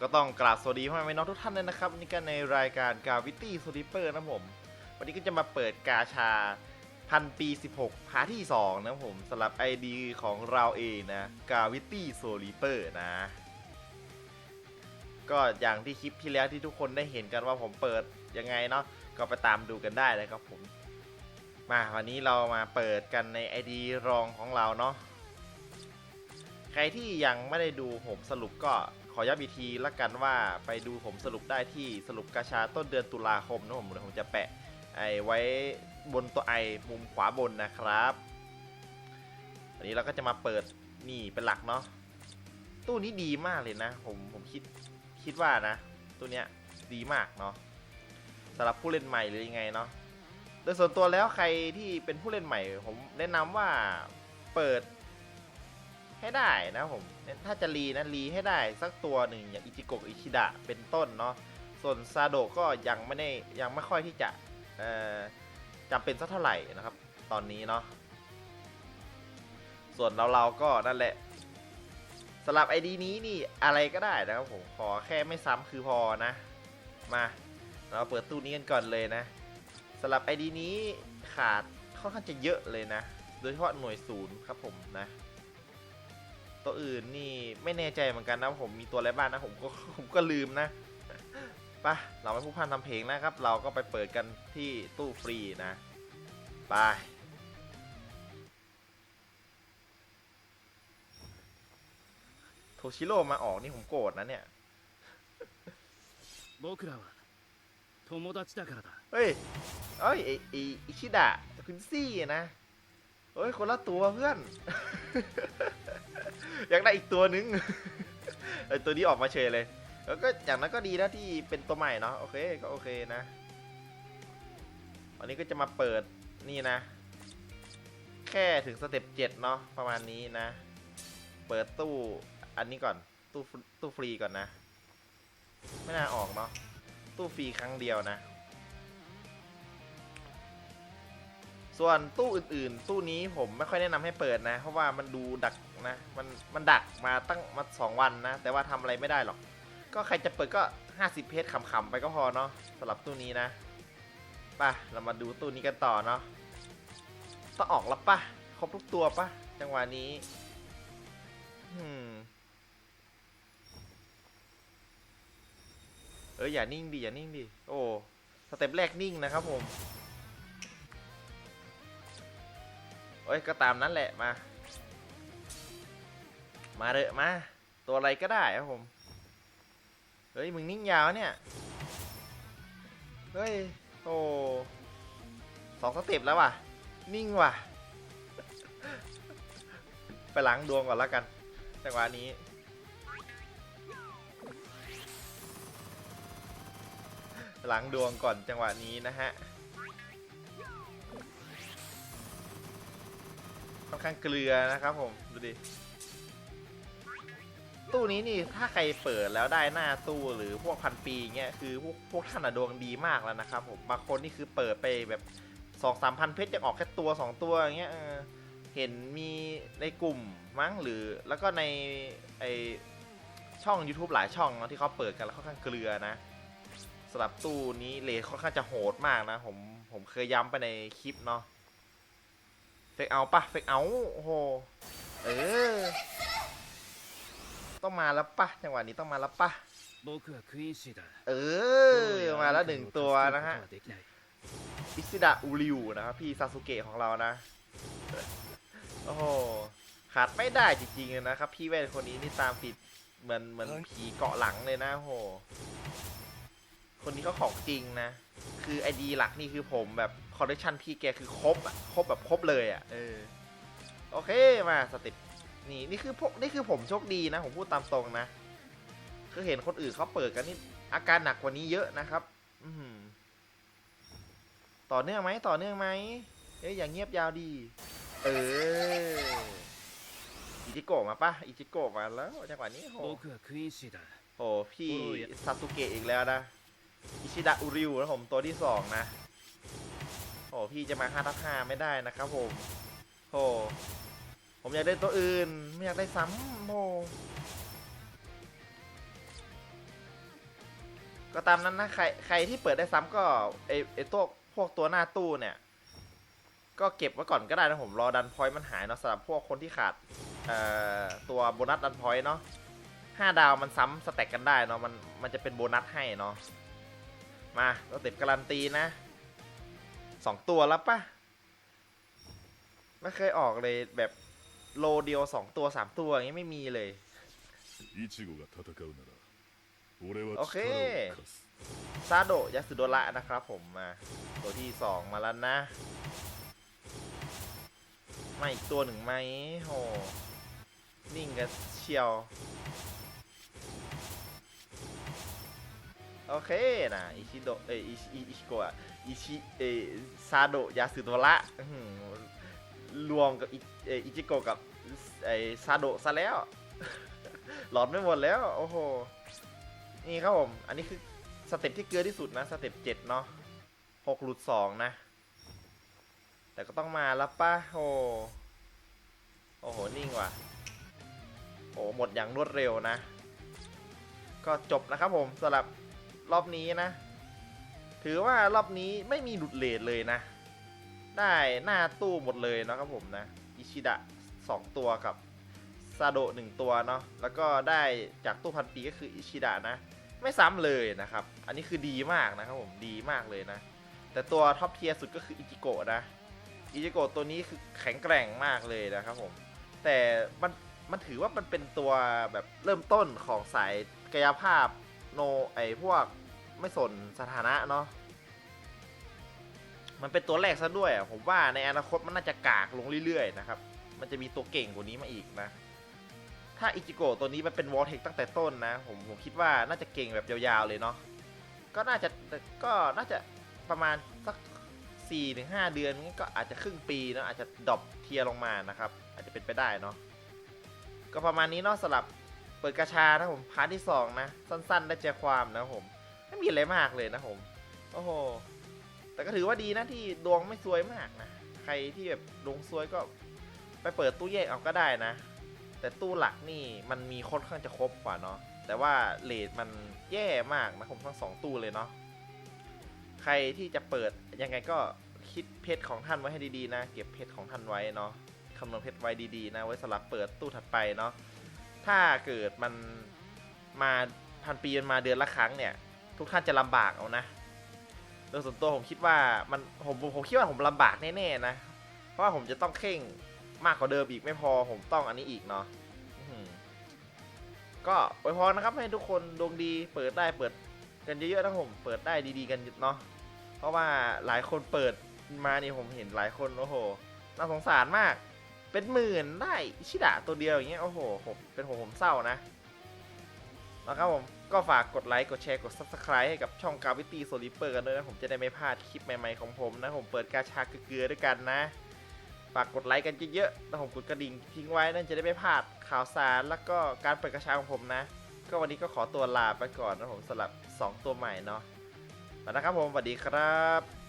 ก็ต้องกราบสวัสดีพ่อแม่น้องทุกท่านเลยนะครับวันนี่ก็ในรายการกาวิตี้โซลิเปอร์นะผม วันนี้ก็จะมาเปิดกาชาพันปี 16พาร์ทที่ 2 นะผมสำหรับ ID ของเราเองนะกาวิตี้โซลิเปอร์นะ ก็อย่างที่คลิปที่แล้วที่ทุกคนได้เห็นกันว่าผมเปิดยังไงเนาะก็ไปตามดูกันได้นะครับผม มาวันนี้เรามาเปิดกันใน ID รองของเราเนาะใครที่ยังไม่ได้ดูผมสรุปก็ ขอย้ำอีกทีละกันว่าไปดูผมสรุปได้ที่สรุปกาชาต้นเดือนตุลาคมนะผมเดี๋ยวผมจะแปะไอไว้บนตัวไอมุมขวาบนนะครับวันนี้เราก็จะมาเปิดนี่เป็นหลักเนาะตู้นี้ดีมากเลยนะ ผมผมคิดคิดว่านะตัวเนี้ยดีมากเนาะสำหรับผู้เล่นใหม่หรือยังไงเนาะโดยส่วนตัวแล้วใครที่เป็นผู้เล่นใหม่ ผมแนะนำว่าเปิด ให้ได้นะผม ถ้าจะรีนะรีให้ได้สักตัวหนึ่งอย่างอิจิโกะอิชิดะเป็นต้นเนาะ ส่วนซาโดะก็ยังไม่ได้ยังไม่ค่อยที่จะจำเป็นสักเท่าไหร่นะครับ ตอนนี้เนาะ ส่วนเราเราก็นั่นแหละสำหรับไอดีนี้นี่อะไรก็ได้นะครับผมขอแค่ไม่ซ้ำคือพอนะ มาเราเปิดตู้นี้กันก่อนเลยนะสำหรับไอดีนี้ขาดค่อนข้างจะเยอะเลยนะ โดยเฉพาะหน่วยศูนย์ครับผมนะ ตัวอื่นนี่ไม่แน่ใจเหมือนกันนะผมมีตัวอะไรบ้างนะผมก็ผมก็ลืมนะปะเราไม่พูดพันทำเพลงนะครับ เราก็ไปเปิดกันที่ตู้ฟรีนะไปโทชิโร่มาออกนี่ผมโกรธนะเนี่ยเฮ้ยเอ้ยไอชิดะคุณซี่นะ เฮ้ยคนละตัวเพื่อน อยากได้อีกตัวนึงไอตัวนี้ออกมาเฉยเลยแล้วก็อย่างนั้นก็ดีนะที่เป็นตัวใหม่เนาะโอเคก็โอเคนะวันนี้ก็จะมาเปิดนี่นะ แค่ถึงสเต็ปเจ็ดเนาะประมาณนี้นะ เปิดตู้อันนี้ก่อนตู้ตู้ฟรีก่อนนะ ไม่น่าออกเนาะตู้ฟรีครั้งเดียวนะ ส่วนตู้อื่นๆ ตู้นี้ผมไม่ค่อยแนะนำให้เปิดนะ เพราะว่ามันดูดักนะ มันมันดักมาตั้งมาสองวันนะ แต่ว่าทำอะไรไม่ได้หรอก ก็ใครจะเปิดก็ 50 เพจขำๆไปก็พอเนาะสำหรับตู้นี้นะไป่ะเรามาดูตู้นี้กันต่อเนาะต้องออกแล้วป่ะครบทุกตัวป่ะจังหวะนี้อืมเอออย่านิ่งดิอย่านิ่งดิโอ้สเต็ปแรกนิ่งนะครับผม อ้ยก็ตามนั้นแหละมา มาเถอะมา ตัวอะไรก็ได้ครับผม เฮ้ย มึงนิ่งยาวเนี่ย เฮ้ย โอ้สองสเต็ปแล้วว่ะ นิ่งว่ะ ไปล้างดวงก่อนแล้วกันจังหวะนี้ล้างดวงก่อนจังหวะนี้นะฮะ อนข้างเกลือนะครับผม ดูดิ ตู้นี้นี่ถ้าใครเปิดแล้วได้หน้าตู้หรือพวกพันปีเงี้ยคือพวกพวกท่านอะดวงดีมากแล้วนะครับผม บางคนนี่คือเปิดไปแบบสองสามพันเพชรจะออกแค่ตัวสองตัวอย่างเงี้ยเห็นมีในกลุ่มมั้งหรือแล้วก็ในไอช่อง YouTube หลายช่องเนาะที่เขาเปิดกันแล้วค่อนข้างเกลือนะสำหรับตู้นี้เลทค่อนข้างจะโหดมากนะ ผมผมเคยย้ำไปในคลิปเนาะ เฟกเอาปะเฟกเอาโอ้โหเออ ต้องมาแล้วปะจังหวะนี้ต้องมาแล้วปะเออ มาแล้วหนึ่งตัวนะฮะ อิซิดะอูริวนะครับพี่ซาสุเกะของเรานะ โอ้โห ขาดไม่ได้จริงๆนะครับ พี่แว่นคนนี้นี่ตามผิดเหมือนเหมือนผีเกาะหลังเลยนะโห คนนี้ก็ของจริงนะ คือไอดีหลักนี่คือผมแบบ คอลเลคชันพี่แกคือครบอะครบแบบครบเลยอะเออโอเคมาสติปนี่นี่คือพวกนี่คือผมโชคดีนะ ผมพูดตามตรงนะ คือเห็นคนอื่นเขาเปิดกันนี่อาการหนักกว่านี้เยอะนะครับอืต่อเนื่องไหมต่อเนื่องไหมเอ้ยอย่างเงียบยาวดี เอออิจิโกะมาปะอิจิโกะมาแล้วจังหวะนี้โหโหพี่ซาสุเกะอีกแล้วนะอิชิดะอุริวนะผมตัวที่สองนะ พี่จะมาห้าทับห้าไม่ได้นะครับผมโอ้ผมอยากได้ตัวอื่น ไม่อยากได้ซ้ำโอ้ก็ตามนั้นนะใครใครที่เปิดได้ซ้ำก็ไอไอตัวพวกตัวหน้าตู้เนี่ย ก็เก็บไว้ก่อนก็ได้นะผมรอดันพอยต์มันหายเนาะสำหรับพวกคนที่ขาดตัวโบนัสดันพอยต์เนาะห้าดาวมันซ้ำสแต็กกันได้เนาะมันมันจะเป็นโบนัสให้เนาะมาเราเต็บการันตีนะ สองตัวแล้วปะไม่เคยออกเลยแบบโลเดียวสองตัวสามตัวอย่างนี้ไม่มีเลยโอเคซาโดะยาสุโดระนะครับผมมา ตัวที่สองมาแล้วนะมาอีกตัวหนึ่งไหมโหนิ่งกันเชียว โอเคนะอิชิโดเออิชิอิอิชิโกะอิชิเอซาโดะยาสุโดระรวมกับอิเอยอิจิโกะกับไอซาโดะซะแล้ว หลอนไม่หมดแล้ว โอ้โห นี่ครับผม อันนี้คือสเต็ปที่เกลือที่สุดนะ สเต็ปเจ็ดเนาะหกหลุดสองนะ แต่ก็ต้องมาแล้วป่ะโอ้โอ้โห นิ่งว่ะ โอ้หมดอย่างรวดเร็วนะ ก็จบนะครับผมสำหรับ รอบนี้นะ ถือว่ารอบนี้ไม่มีหลุดเลทเลยนะ ได้หน้าตู้หมดเลยนะครับผมนะ อิชิดะสองตัวกับซาโดะหนึ่งตัวเนาะ แล้วก็ได้จากตู้พันปีก็คืออิชิดะนะ ไม่ซ้ำเลยนะครับ อันนี้คือดีมากนะครับผม ดีมากเลยนะ แต่ตัวท็อปเทียร์สุดก็คืออิจิโกะนะ อิจิโกะตัวนี้คือแข็งแกร่งมากเลยนะครับผม แต่มันมันถือว่ามันเป็นตัวแบบเริ่มต้นของสายกายภาพ โนไอพวกไม่สนสถานะเนาะมันเป็นตัวแรกซะด้วย ผมว่าในอนาคตมันน่าจะกากลงเรื่อยๆนะครับ มันจะมีตัวเก่งกว่านี้มาอีกนะ ถ้าอิจิโกะตัวนี้มันเป็นวอลเทคตั้งแต่ต้นนะ ผมผมคิดว่าน่าจะเก่งแบบยาวๆเลยเนาะ ก็น่าจะก็น่าจะประมาณสัก4ี่ถึงหเดือนงั้นก็อาจจะครึ่งปีเนาะอาจจะดรอปเทียร์ลงมานะครับ อาจจะเป็นไปได้เนาะ ก็ประมาณนี้เนาะสำหรับ เปิดกระชานะผมพาร์ทที่สองนะ สั้นๆ ได้ใจความนะผม ไม่มีอะไรมากเลยนะผม โอ้โห แต่ก็ถือว่าดีนะที่ดวงไม่ซวยมากนะ ใครที่แบบดวงซวยก็ไปเปิดตู้แยกเอาก็ได้นะ แต่ตู้หลักนี่มันมีค่อนข้างจะครบกว่าเนาะ แต่ว่าเลทมันแย่มากนะผมทั้งสองตู้เลยเนาะ ใครที่จะเปิดยังไงก็คิดเพชรของท่านไว้ให้ดีๆนะ เก็บเพชรของท่านไว้เนาะคำนวณเพชรไว้ดีๆนะ ไว้สำหรับเปิดตู้ถัดไปเนาะ ถ้าเกิดมันมาพันปีมันมาเดือนละครั้งเนี่ย ทุกท่านจะลำบากเอานะโดยส่วนตัวผมคิดว่ามันผมผมผมคิดว่าผมลำบากแน่ๆนะ เพราะว่าผมจะต้องเข่งมากกว่าเดิมอีกไม่พอผมต้องอันนี้อีกเนาะก็ไว้พรนะครับให้ทุกคนดวงดีเปิดได้เปิดกันเยอะๆนะผมเปิดได้ดีๆกันเนาะเพราะว่าหลายคนเปิดมานี่ผมเห็นหลายคนโอ้โหน่าสงสารมาก เป็นหมื่นได้ชิดะตัวเดียวอย่างเงี้ยโอ้โหผมเป็นผมผมเศร้านะแล้วครับผมก็ฝากกดไลค์กดแชร์กด subscribe ให้กับช่องกาวิตี้โซลิเปอร์กันด้วยนะ ผมจะได้ไม่พลาดคลิปใหม่ๆของผมนะ ผมเปิดกาชาเกลือด้วยกันนะ ฝากกดไลค์กันเยอะๆแล้วผมกดกระดิ่งทิ้งไว้นั่นจะได้ไม่พลาดข่าวสารแล้วก็การเปิดกระชาของผมนะ ก็วันนี้ก็ขอตัวลาไปก่อนนะผมสำหรับ 2 ตัวใหม่เนาะแล้วนะครับผมสวัสดีครับ